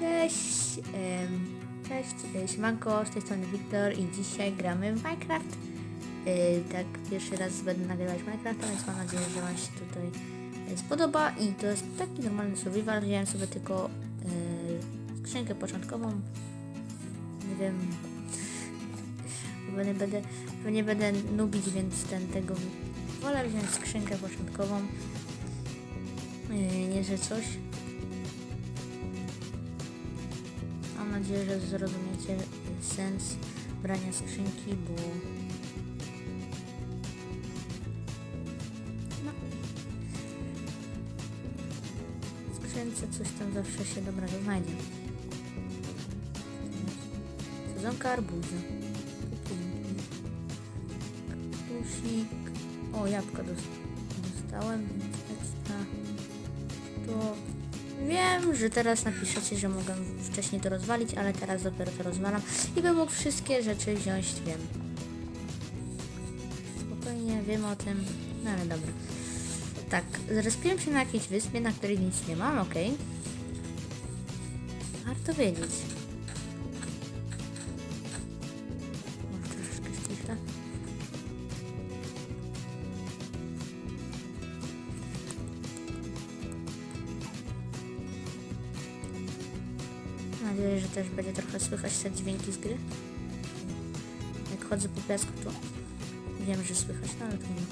Cześć, cześć, e, siemanko, z tej strony Wiktor i dzisiaj gramy w Minecraft. E, tak, pierwszy raz będę nagrywać Minecrafta, więc mam nadzieję, że Wam się tutaj e, spodoba i to jest taki normalny survival, wziąłem sobie tylko skrzynkę początkową, nie wiem, bo nie będę, bo nie będę nubić, więc ten tego, wolę wziąć skrzynkę początkową, nie że coś, nadzieję, że zrozumiecie sens brania skrzynki, bo... No. W skrzynce coś tam zawsze się dobrego znajdzie. Sezonka arbuza. Kaktusik. O, jabłka dos- dostałem, więc ekstra. To Wiem, że teraz napiszecie, że mogę wcześniej to rozwalić, ale teraz dopiero to rozwalam i bym mógł wszystkie rzeczy wziąć, wiem. Spokojnie, wiem o tym, no ale dobra. Tak, zrespiłem się na jakiejś wyspie, na której nic nie mam, okej. Warto wiedzieć. Mam nadzieję, że też będzie trochę słychać te dźwięki z gry. Jak chodzę po piasku, to wiem, że słychać, no ale to nie.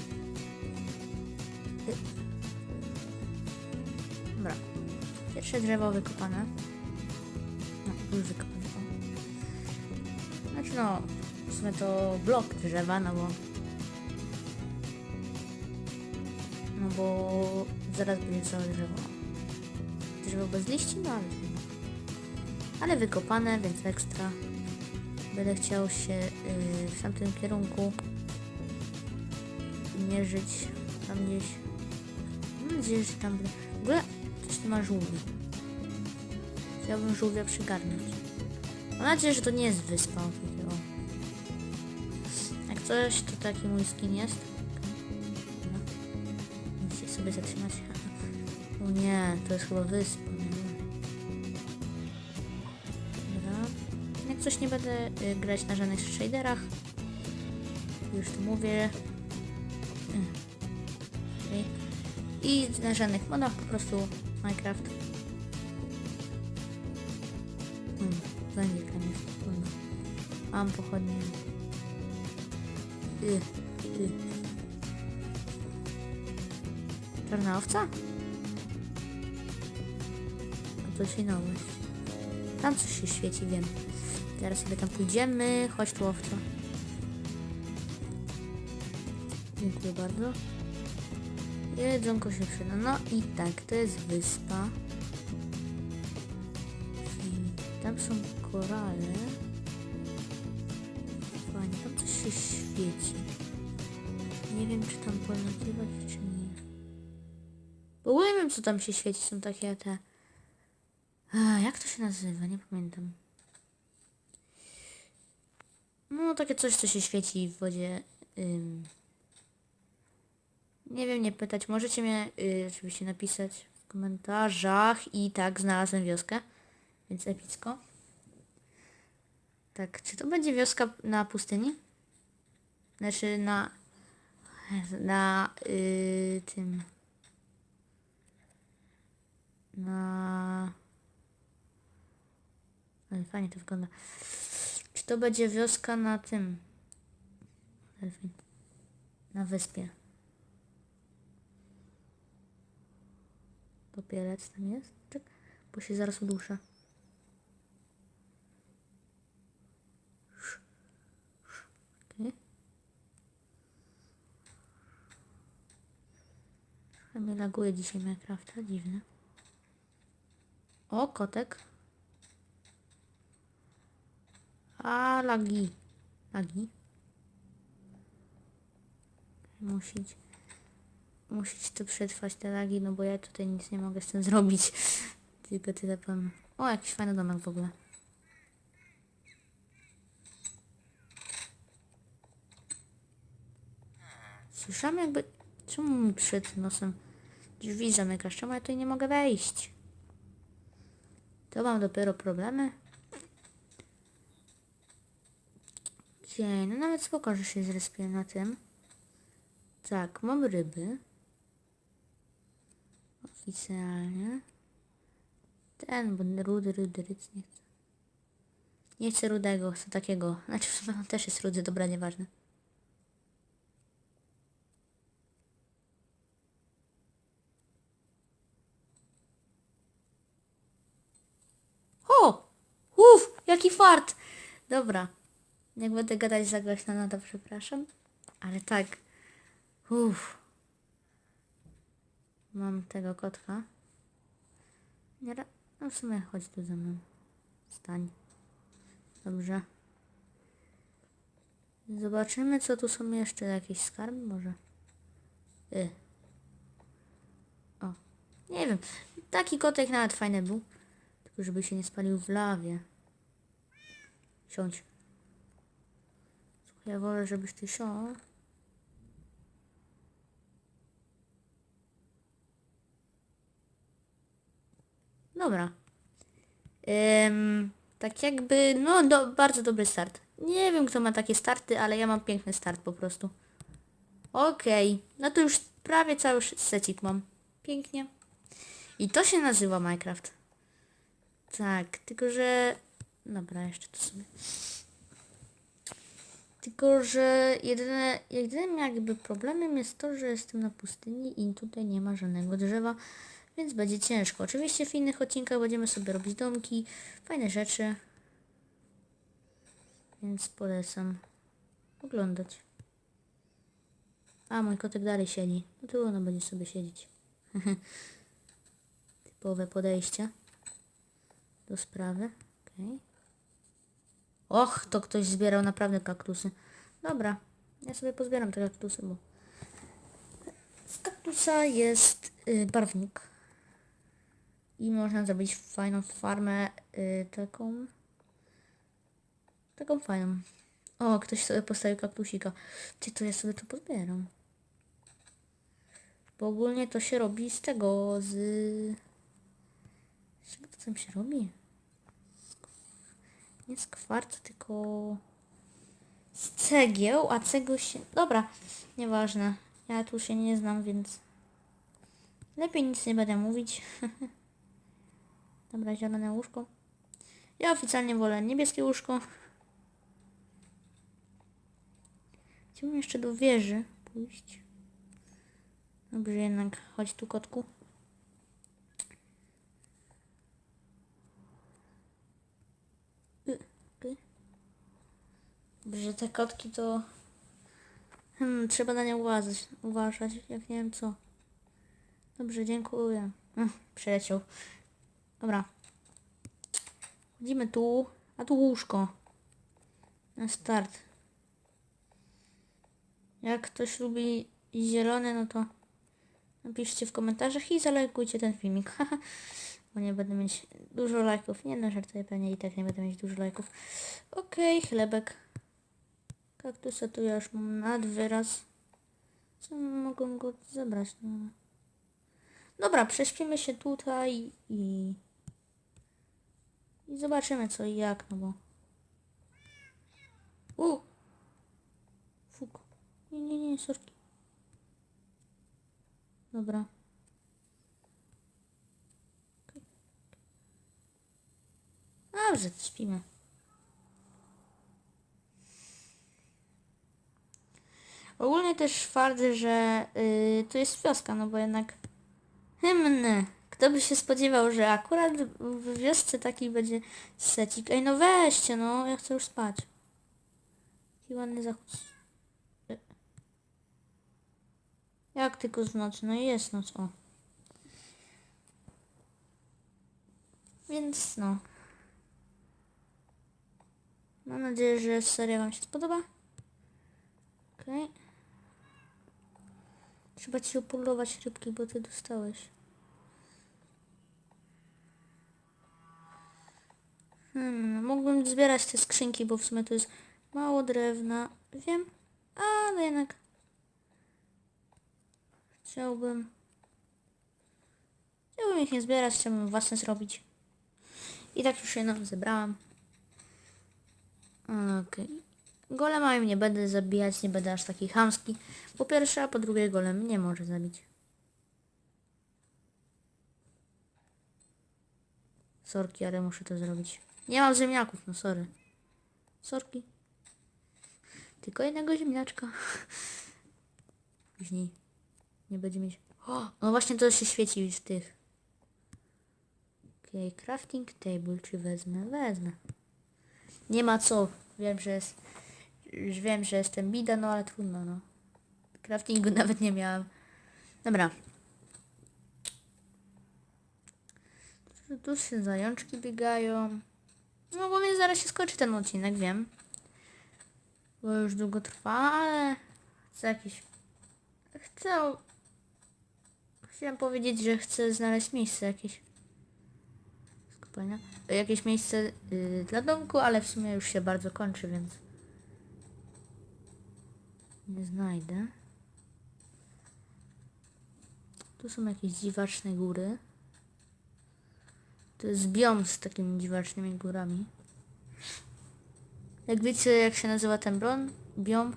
Dobra. Pierwsze drzewo wykopane. No, już wykopane. O. Znaczy no, w sumie to blok drzewa, no bo... No bo zaraz będzie całe drzewo. Drzewo bez liści? No ale... ale wykopane, więc ekstra. Będę chciał się yy, w tamtym kierunku mierzyć tam gdzieś. Mam nadzieję, że tam. W ogóle coś tu ma żółwi. Chciałbym żółwia przygarnąć. Mam nadzieję, że to nie jest wyspa. takiego. Jak coś, to taki mój skin jest. Musicie sobie zatrzymać. O nie, to jest chyba wyspa. Coś nie będę y, grać na żadnych shaderach. Już tu mówię. Y. I na żadnych modach, po prostu Minecraft. Hmm, węgiel jest. Mam pochodnie. Y, y. Czarna owca? A to się nowość. Tam coś się świeci, wiem. Teraz sobie tam pójdziemy. Chodź tu owco. Dziękuję bardzo. Jedzonko się przyda. No i tak, to jest wyspa. I tam są korale. Fajnie, tam coś się świeci. Nie wiem, czy tam ponagrywać, czy nie. W nie wiem, co tam się świeci. Są takie te... A, jak to się nazywa? Nie pamiętam. No, takie coś, co się świeci w wodzie. Ym. Nie wiem, nie pytać. Możecie mnie y, oczywiście napisać w komentarzach. I tak, znalazłem wioskę. Więc epicko. Tak, czy to będzie wioska na pustyni? Znaczy na... Na y, tym... Na... Ale fajnie to wygląda. Czy to będzie wioska na tym? Na wyspie. Popielec tam jest? Czek, bo się zaraz uduszę. Okay. Mnie laguje dzisiaj Minecrafta, dziwne. O, kotek. A, lagi. Lagi. Musić. Musić to przetrwać te lagi, no bo ja tutaj nic nie mogę z tym zrobić. Tylko tyle powiem. O, jakiś fajny domek w ogóle. Słyszałem jakby... Czemu mi przed nosem drzwi zamykasz? Czemu ja tutaj nie mogę wejść? To mam dopiero problemy. Okej, no nawet spoko, że się zrespię na tym. Tak, mam ryby. Oficjalnie. Ten, bo rudy, rudy, ryc nie chcę. Nie chcę rudego, chcę takiego. Znaczy w sumie on też jest rudy, dobra, nieważne. O! Uff, jaki fart! Dobra. Jak będę gadać za głośno, no to przepraszam. Ale tak. Uff. Mam tego kotka. Nie No w sumie chodź tu ze mną. Stań. Dobrze. Zobaczymy, co tu są jeszcze. Jakieś skarby może? Y. O. Nie wiem. Taki kotek nawet fajny był. Tylko żeby się nie spalił w lawie. Siądź. Ja wolę, żebyś ty siądł. Dobra. Ym, tak jakby, no do, bardzo dobry start. Nie wiem kto ma takie starty, ale ja mam piękny start po prostu. Okej, no to już prawie cały secik mam. Pięknie. I to się nazywa Minecraft. Tak, tylko że... Dobra, jeszcze to sobie. Tylko, że jedyne, jedynym jakby problemem jest to, że jestem na pustyni i tutaj nie ma żadnego drzewa, więc będzie ciężko. Oczywiście w innych odcinkach będziemy sobie robić domki, fajne rzeczy, więc polecam oglądać. A, mój kotek dalej siedzi. No to ona będzie sobie siedzieć. Typowe podejście do sprawy. Okej. Och, to ktoś zbierał naprawdę kaktusy. Dobra, ja sobie pozbieram te kaktusy, bo z kaktusa jest y, barwnik. I można zrobić fajną farmę y, taką taką fajną. O, ktoś sobie postawił kaktusika. Ty, to ja sobie to pozbieram. Bo ogólnie to się robi z tego, z... Z czego to tam się robi? Nie z kwarcu, tylko z cegieł, a cegieł się... Dobra, nieważne. Ja tu się nie znam, więc lepiej nic nie będę mówić. Dobra, zielone łóżko. Ja oficjalnie wolę niebieskie łóżko. Chciałbym jeszcze do wieży pójść. Dobrze, jednak chodź tu kotku. Y, y. Dobrze, te kotki to... Hmm, trzeba na nie uważać, uważać, jak nie wiem co. Dobrze, dziękuję. Ech, Przyleciał. Dobra. Chodzimy tu, a tu łóżko. Na start. Jak ktoś lubi zielone, no to napiszcie w komentarzach i zalajkujcie ten filmik. Bo nie będę mieć dużo lajków. Nie no, żartuję, pewnie i tak nie będę mieć dużo lajków. Okej, chlebek. Kaktusa tu ja już mam nad wyraz. Co mogą go zebrać? No. Dobra, prześpimy się tutaj i... I zobaczymy co i jak, no bo... U! Fuk. Nie, nie, nie, sorki. Dobra. Dobrze, to śpimy. Ogólnie też twierdzę, że y, to jest wioska, no bo jednak hymny. Kto by się spodziewał, że akurat w wiosce taki będzie secik. Ej, no weźcie, no, ja chcę już spać. Jaki ładny zachód. Jak tylko z nocy? No jest noc, o. Więc no. Mam nadzieję, że seria Wam się spodoba. Okej. Trzeba Ci upolować rybki, bo Ty dostałeś. Hmm, mógłbym zbierać te skrzynki, bo w sumie to jest mało drewna. Wiem, ale jednak chciałbym chciałbym ich nie zbierać, chciałbym własne zrobić. I tak już jedną zebrałam. Okej. Golemami nie będę zabijać, nie będę aż taki chamski. Po pierwsze, a po drugie golem nie może zabić. Sorki, ale muszę to zrobić. Nie mam ziemniaków, no sorry. Sorki. Tylko jednego ziemniaczka. Później nie będzie mieć... O, no właśnie to się świeci w tych. Okej, crafting table, czy wezmę? Wezmę. Nie ma co. Wiem, że jest... Już wiem, że jestem bida, no ale trudno, no. Craftingu nawet nie miałem. Dobra. Tu- się zajączki biegają. No bo więc zaraz się skończy ten odcinek, wiem. Bo już długo trwa, ale chcę jakiś... Chcę... Chciałem powiedzieć, że chcę znaleźć miejsce jakieś. Skupania. Jakieś miejsce y, dla domku, ale w sumie już się bardzo kończy, więc... Nie znajdę. Tu są jakieś dziwaczne góry. To jest biom z takimi dziwacznymi górami. Jak wiecie, jak się nazywa ten bron, biom,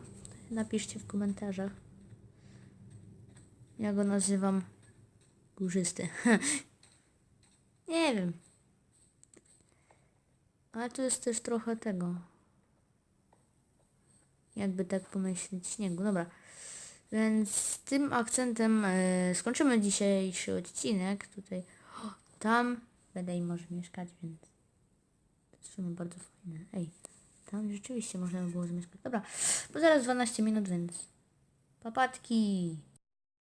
napiszcie w komentarzach. Ja go nazywam górzysty. Nie wiem. Ale tu jest też trochę tego. Jakby tak pomyśleć śniegu. Dobra. Więc z tym akcentem e, skończymy dzisiejszy odcinek. Tutaj, o, tam im może mieszkać, więc to jest w sumie bardzo fajne. Ej, tam rzeczywiście można by było zamieszkać. Dobra, bo zaraz 12 minut, więc papatki.